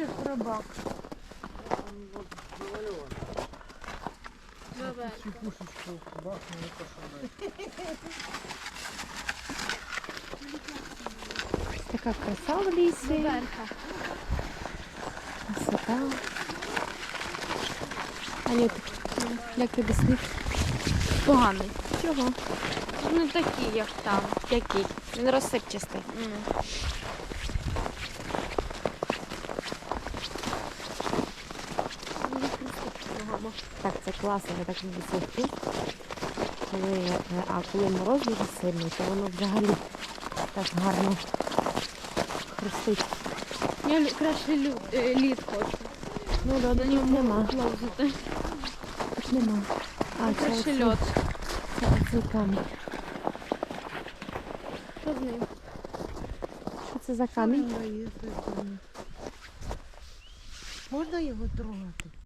як рибак. Цю пушечку бахнули, що Така краса в лісі. Красота. Анют, як тобі сніг? Поганий. Чого? Не такий, як там. Який? Він розсипчастий. Так, це класно, я так люблю цей. Коли, е, а коли мороз дуже сильний, то воно взагалі так гарно хрустить. Я краще лю- е, лід хочу. Ну, льоду тут нема. Ловзати. Нема. А, це, Краще льод. це оцей камінь. Що з ним? Що це за камінь? Можна його трогати?